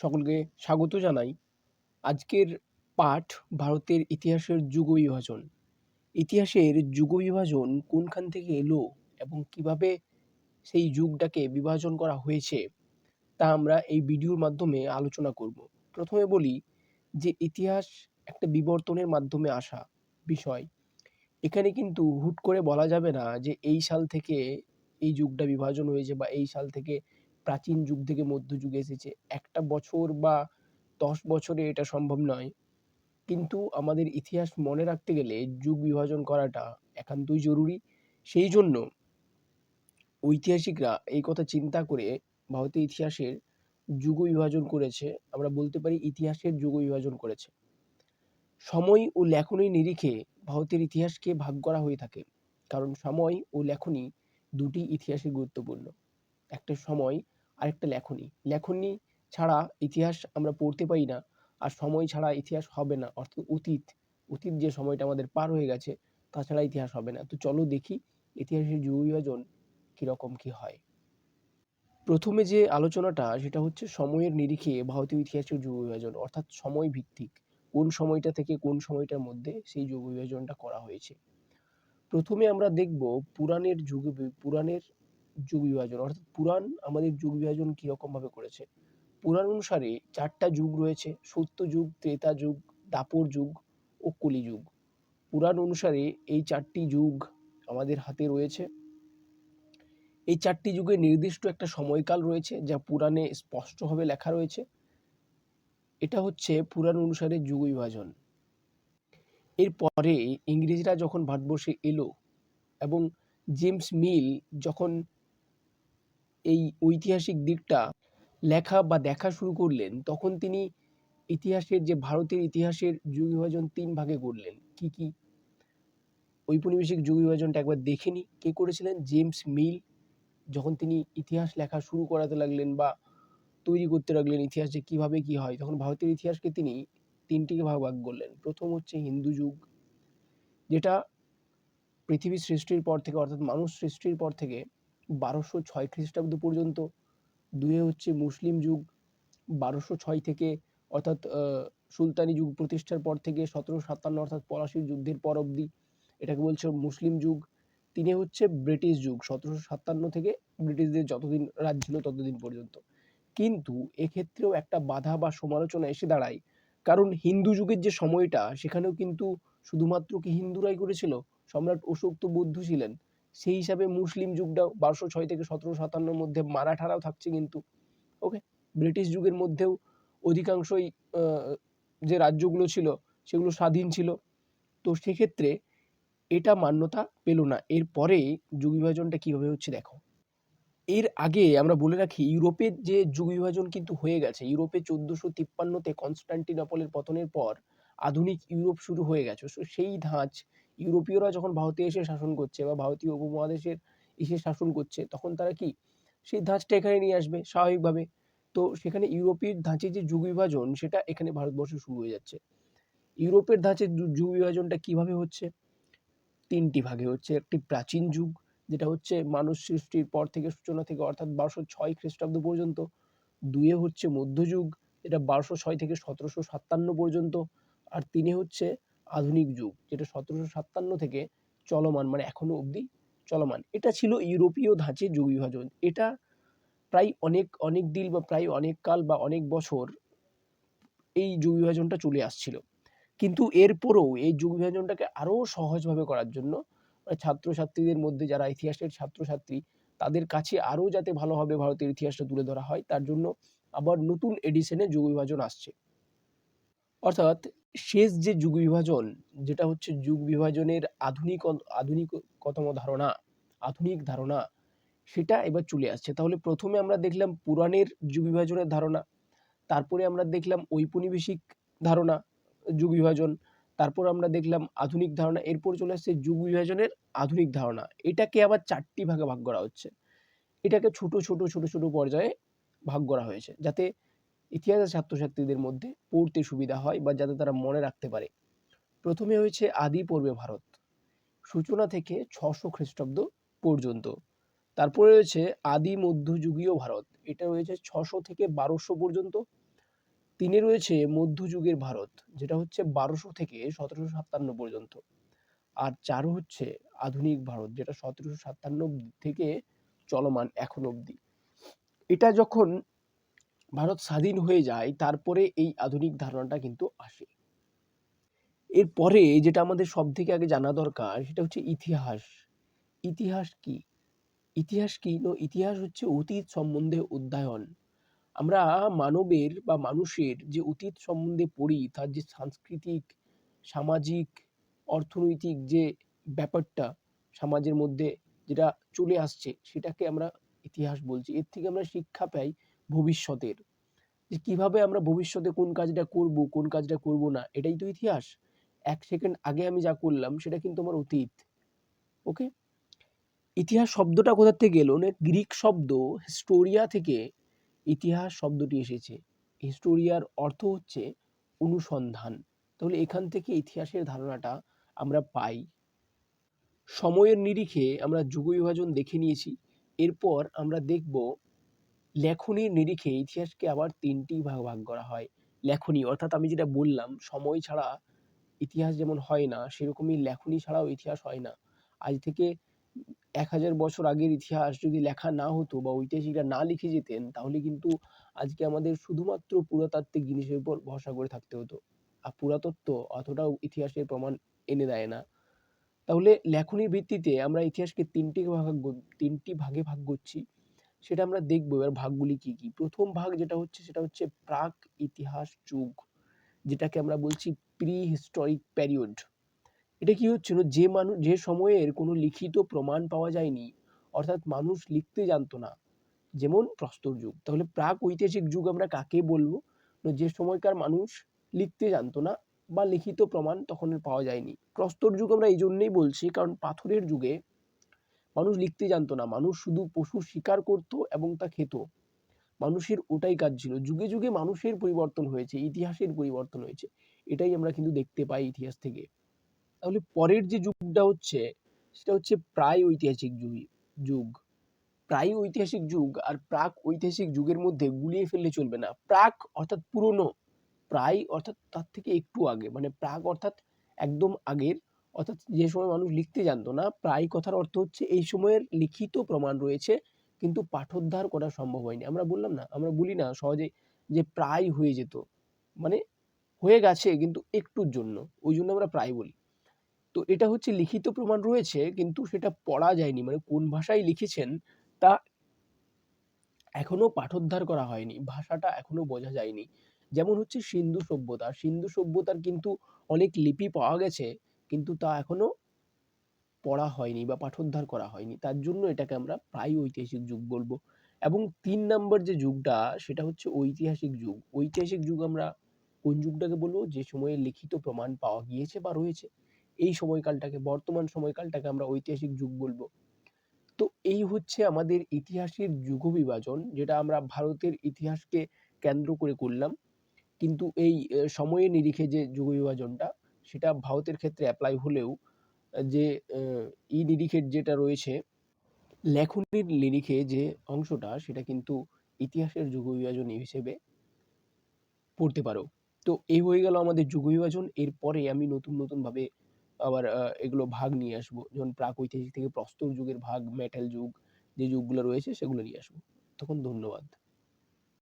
সকলকে স্বাগত জানাই। আজকের পাঠ ভারতের ইতিহাসের যুগ বিভাজন ইতিহাসের যুগ বিভাজন কোনখান থেকে এলো এবং কীভাবে সেই যুগটাকে বিভাজন করা হয়েছে, তা আমরা এই ভিডিওর মাধ্যমে আলোচনা করব। প্রথমে বলি যে ইতিহাস একটা বিবর্তনের মাধ্যমে আসা বিষয়। এখানে কিন্তু হুট করে বলা যাবে না যে এই সাল থেকে এই যুগটা বিভাজন হয়েছে বা এই সাল থেকে প্রাচীন যুগ থেকে মধ্যযুগ এসেছে। একটা বছর বা দশ বছরে এটা সম্ভব নয়। কিন্তু আমাদের ইতিহাস মনে রাখতে গেলে যুগ বিভাজন করাটা একান্তই জরুরি। সেই জন্য ঐতিহাসিকরা এই কথা চিন্তা করে ভারতীয় ইতিহাসের যুগ বিভাজন করেছে। আমরা বলতে পারি ইতিহাসের যুগ বিভাজন করেছে। সময় ও লেখনীর নিরিখে ভারতের ইতিহাসকে ভাগ করা হয়ে থাকে। কারণ সময় ও লেখনী দুটি ইতিহাসে গুরুত্বপূর্ণ। একটা সময় আরেকটা লেখনী। লেখনী ছাড়া ইতিহাস আমরা পড়তে পারি না আর সময় ছাড়া ইতিহাস হবে না। অর্থাৎ অতীত। অতীত যে সময়টা আমাদের পার হয়ে গেছে, তাছাড়া ইতিহাস হবে না। তো চলো দেখি ইতিহাসের যুগ বিভাজন কীরকম কী হয়। প্রথমে যে আলোচনাটা, সেটা হচ্ছে সময়ের নিরিখে ভারতীয় ইতিহাসের যুগ বিভাজন অর্থাৎ সময় ভিত্তিক কোন সময়টা থেকে কোন সময়টার মধ্যে সেই যুগ বিভাজনটা করা হয়েছে। প্রথমে আমরা দেখব পুরাণের যুগ পুরাণের যুগ বিভাজন, অর্থাৎ পুরাণ আমাদের যুগ বিভাজন কীরকমভাবে করেছে? পুরাণ অনুসারে চারটা যুগ রয়েছে, সত্য যুগ, ত্রেতা যুগ, দাপর যুগ ও কলিযুগ পুরাণ অনুসারে এই চারটি যুগ আমাদের হাতে রয়েছে। এই চারটি যুগের নির্দিষ্ট একটা সময়কাল রয়েছে, যা পুরাণে স্পষ্টভাবে লেখা রয়েছে। এটা হচ্ছে পুরাণ অনুসারে যুগ বিভাজন। এরপরে ইংরেজরা যখন ভারতবর্ষে এলো এবং জেমস মিল যখন এই ঐতিহাসিক দিকটা লেখা বা দেখা শুরু করলেন, তখন তিনি ইতিহাসের যে ভারতের ইতিহাসের যুগ বিভাজন তিন ভাগে করলেন কি কি? ঔপনিবেশিক যুগ বিভাজনটা একবার দেখে নিই কে করেছিলেন? James Mill. যখন তিনি ইতিহাস লেখা শুরু করাতে লাগলেন বা তৈরি করতে লাগলেন ইতিহাস যে কীভাবে কী হয়, তখন ভারতের ইতিহাসকে তিনি তিনটি ভাগ ভাগ করলেন। প্রথম হচ্ছে হিন্দু যুগ, যেটা পৃথিবী সৃষ্টির পর থেকে, অর্থাৎ মানুষ সৃষ্টির পর থেকে বারোশো ছয় খ্রিস্টাব্দ পর্যন্ত, দুয়ে হচ্ছে মুসলিম যুগ, বারোশো ছয় থেকে, অর্থাৎ সুলতানি যুগ প্রতিষ্ঠার পর থেকে সতেরোশো সাতান্ন, অর্থাৎ পলাশির যুদ্ধের পর অবধি, এটাকে বলছে মুসলিম যুগ। তিনে হচ্ছে ব্রিটিশ যুগ, সতেরোশো সাতান্ন থেকে ব্রিটিশদের যতদিন রাজ ছিল ততদিন পর্যন্ত। কিন্তু এক্ষেত্রেও একটা বাধা বা সমালোচনা এসে দাঁড়ায়, কারণ হিন্দু যুগের যে সময়টা, সেখানেও কিন্তু শুধুমাত্র কি হিন্দুরাই করেছিল? সম্রাট অশোক তো বৌদ্ধ ছিলেন। সেই হিসাবে মুসলিম যুগটাও বারোশো ছয় থেকে সতেরো সাতান্নর মধ্যে মারাঠারাও থাকছে কিন্তু ওকে ব্রিটিশ যুগের মধ্যেও অধিকাংশই যে রাজ্যগুলো ছিল সেগুলো স্বাধীন ছিল। তো সেক্ষেত্রে এটা মান্যতা পেল না। এরপরে যুগ বিভাজনটা কীভাবে হচ্ছে দেখো। এর আগে আমরা বলে রাখি ইউরোপের যে যুগ বিভাজন কিন্তু হয়ে গেছে। ইউরোপে চোদ্দোশো তিপ্পান্নতে কনস্টান্টিনপলের পতনের পর আধুনিক ইউরোপ শুরু হয়ে গেছে। সেই ধাঁচ ইউরোপীয়রা যখন ভারতে এসে শাসন করছে বা ভারতীয় উপমহাদেশের এসে শাসন করছে, তখন তারা কি? সেই ধাঁচটা এখানে নিয়ে আসবে স্বাভাবিকভাবে। তো সেখানে ইউরোপের ধাঁচে যে যুগ বিভাজন সেটা এখানে ভারতবর্ষে শুরু হয়ে যাচ্ছে। ইউরোপের ধাঁচে যুগ বিভাজনটা কীভাবে হচ্ছে? তিনটি ভাগে হচ্ছে। একটি প্রাচীন যুগ, যেটা হচ্ছে মানুষ সৃষ্টির পর থেকে সূচনা থেকে, অর্থাৎ বারোশো ছয় খ্রিস্টাব্দ পর্যন্ত। দুয়ে হচ্ছে মধ্যযুগ এটা বারোশো ছয় থেকে সতেরোশো সাতান্ন পর্যন্ত। আর তিনে হচ্ছে আধুনিক যুগ, যেটা সতেরোশো সাতান্ন থেকে চলমান মানে এখনও অবধি চলমান। এটা ছিল ইউরোপীয় ধাঁচে যুগ বিভাজন। এটা প্রায় অনেক অনেক দিন বা প্রায় অনেক কাল বা অনেক বছর এই যুগ বিভাজনটা চলে আসছিল। কিন্তু এরপরেও এই যুগ বিভাজনটাকে আরও সহজভাবে করার জন্য মানে ছাত্রছাত্রীদের মধ্যে যারা ইতিহাসের ছাত্রছাত্রী, তাদের কাছে আরও যাতে ভালোভাবে ভারতের ইতিহাসটা তুলে ধরা হয়, তার জন্য আবার নতুন এডিশনে যুগ বিভাজন আসছে। অর্থাৎ শেষ যে যুগ বিভাজন, যেটা হচ্ছে যুগ বিভাজনের আধুনিক, আধুনিকতম ধারণা, আধুনিক ধারণা, সেটা এবার চলে আসছে। তাহলে প্রথমে আমরা দেখলাম পুরাণের যুগ বিভাজনের ধারণা, তারপরে আমরা দেখলাম ঔপনিবেশিক ধারণা, যুগ বিভাজন, তারপর আমরা দেখলাম আধুনিক ধারণা, এরপর চলে আসছে যুগ বিভাজনের আধুনিক ধারণা। এটাকে আবার চারটি ভাগে ভাগ করা হচ্ছে। এটাকে ছোট ছোট ছোট ছোট পর্যায়ে ভাগ করা হয়েছে, যাতে ইতিহাসের ছাত্রছাত্রীদের মধ্যে পড়তে সুবিধা হয় বা যাতে তারা মনে রাখতে পারে। প্রথমে হয়েছে আদি পূর্বে ভারত। সূচনা থেকে ছশো খ্রিস্টাব্দ পর্যন্ত। তারপরে রয়েছে আদি মধ্যযুগীয় ভারত। এটা রয়েছে ছশো থেকে বারোশো পর্যন্ত। তিনে রয়েছে মধ্যযুগের ভারত, যেটা হচ্ছে বারোশো থেকে সতেরোশো সাতান্ন পর্যন্ত। আর চার হচ্ছে আধুনিক ভারত, যেটা সতেরোশো সাতান্ন থেকে চলমান এখন অবধি। এটা যখন ভারত স্বাধীন হয়ে যায়, তারপরে এই আধুনিক ধারণাটা কিন্তু আসে। এরপরে যেটা আমাদের সব থেকে আগে জানা দরকার, সেটা হচ্ছে ইতিহাস। ইতিহাস কি? ইতিহাস কি? ইতিহাস হচ্ছে অতীত সম্বন্ধে অধ্যয়ন। আমরা মানবের বা মানুষের যে অতীত সম্বন্ধে পড়ি, তার যে সাংস্কৃতিক, সামাজিক, অর্থনৈতিক যে ব্যাপারটা সমাজের মধ্যে যেটা চলে আসছে, সেটাকে আমরা ইতিহাস বলছি। এর থেকে আমরা শিক্ষা পাই ভবিষ্যতের। যে কীভাবে আমরা ভবিষ্যতে কোন কাজটা করব, কোন কাজটা করব না, এটাই তো ইতিহাস। এক সেকেন্ড আগে আমি যা করলাম, সেটা কিন্তু আমার অতীত। ওকে? ইতিহাস শব্দটা কোথা থেকে এলো? না গ্রিক শব্দ হিস্টোরিয়া থেকে ইতিহাস শব্দটি এসেছে। হিস্টোরিয়ার অর্থ হচ্ছে অনুসন্ধান। তাহলে এখান থেকে ইতিহাসের ধারণাটা আমরা পাই। সময়ের নিরিখে আমরা যুগ বিভাজন দেখে নিয়েছি। এরপর আমরা দেখব লেখনির নিরিখে ইতিহাসকে আবার তিনটি ভাগ ভাগ করা হয়। লেখনী, অর্থাৎ আমি যেটা বললাম, সময় ছাড়া ইতিহাস যেমন হয় না, সেরকমই লেখনী ছাড়াও ইতিহাস হয় না। আজ থেকে এক হাজার বছর আগের ইতিহাস যদি লেখা না হতো বা ঐতিহাসিকরা না লিখে যেতেন, তাহলে কিন্তু আজকে আমাদের শুধুমাত্র পুরাতাত্ত্বিক জিনিসের উপর ভরসা করে থাকতে হতো। আর পুরাতত্ত্ব অতটাও ইতিহাসের প্রমাণ এনে দেয় না। তাহলে লেখনির ভিত্তিতে আমরা ইতিহাসকে তিনটি ভাগ তিনটি ভাগে ভাগ করছি। সেটা আমরা দেখব। এবার ভাগগুলি কি কি? প্রথম ভাগ যেটা হচ্ছে, সেটা হচ্ছে প্রাক ইতিহাস যুগ, যেটাকে আমরা বলছি প্রি হিস্টোরিক প্যারিয়ড এটা কি হচ্ছিল? যে মানুষ যে সময়ের কোনো লিখিত প্রমাণ পাওয়া যায়নি, অর্থাৎ মানুষ লিখতে জানতো না, যেমন প্রস্তর যুগ। তাহলে প্রাক ঐতিহাসিক যুগ আমরা কাকে বলব? যে সময়কার মানুষ লিখতে জানতো না বা লিখিত প্রমাণ তখন পাওয়া যায়নি। প্রস্তর যুগ আমরা এই জন্যেই বলছি, কারণ পাথরের যুগে মানুষ লিখতে জানতো না। মানুষ শুধু পশু শিকার করত এবং তা খেত। মানুষের ওটাই কাজ ছিল। যুগে যুগে মানুষের পরিবর্তন হয়েছে, ইতিহাসের পরিবর্তন হয়েছে। এটাই আমরা কিন্তু দেখতে পাই ইতিহাস থেকে। তাহলে পরের যে যুগটা হচ্ছে, সেটা হচ্ছে প্রায় ঐতিহাসিক যুগ যুগ। প্রায় ঐতিহাসিক যুগ আর প্রাক ঐতিহাসিক যুগের মধ্যে গুলিয়ে ফেললে চলবে না। প্রাক অর্থাৎ পুরনো, প্রায় অর্থাৎ তার থেকে একটু আগে। মানে প্রাক অর্থাৎ একদম আগের অর্থাৎ যে সময় মানুষ লিখতে জানতো না, প্রায় কথার অর্থ হচ্ছে এই সময়ের লিখিত প্রমাণ রয়েছে, কিন্তু পাঠোদ্ধার করা সম্ভব হয়নি। আমরা বললাম না, আমরা বলি না সহজে যে প্রায় হয়ে যেত। মানে হয়ে গেছে, কিন্তু একটুর জন্য, ওই জন্য আমরা প্রায় বলি। তো এটা হচ্ছে লিখিত প্রমাণ রয়েছে, কিন্তু সেটা পড়া যায়নি। মানে কোন ভাষায় লিখেছেন, তা এখনও পাঠোদ্ধার করা হয়নি, ভাষাটা এখনও বোঝা যায়নি। যেমন হচ্ছে সিন্ধু সভ্যতা, সিন্ধু সভ্যতার কিন্তু অনেক লিপি পাওয়া গেছে কিন্তু তা এখনও পড়া হয়নি বা পাঠোদ্ধার করা হয়নি। তার জন্য এটাকে আমরা প্রায় ঐতিহাসিক যুগ বলব। এবং তিন নম্বর যে যুগটা, সেটা হচ্ছে ঐতিহাসিক যুগ। ঐতিহাসিক যুগ আমরা কোন যুগটাকে বলব? যে সময়ে লিখিত প্রমাণ পাওয়া গিয়েছে বা রয়েছে। এই সময়কালটাকে, বর্তমান সময়কালটাকে আমরা ঐতিহাসিক যুগ বলব। তো এই হচ্ছে আমাদের ইতিহাসের যুগ বিভাজন, যেটা আমরা ভারতের ইতিহাসকে কেন্দ্র করে করলাম। কিন্তু এই সময়ের নিরিখে যে যুগ বিভাজনটা সেটা ভারতের ক্ষেত্রে অ্যাপ্লাই হলেও, যে ই নিরিখের যেটা রয়েছে, লেখনির নিরিখে যে অংশটা, সেটা কিন্তু ইতিহাসের যুগ বিভাজন হিসেবে পড়তে পারো। তো এই হয়ে গেল আমাদের যুগ বিভাজন। এরপরে আমি নতুন নতুন ভাবে আবার এগুলো ভাগ নিয়ে আসব। যেমন প্রাক ঐতিহাসিক থেকে প্রস্তর যুগের ভাগ মেটাল যুগ, যে যুগগুলো রয়েছে, সেগুলো নিয়ে আসব। তখন ধন্যবাদ।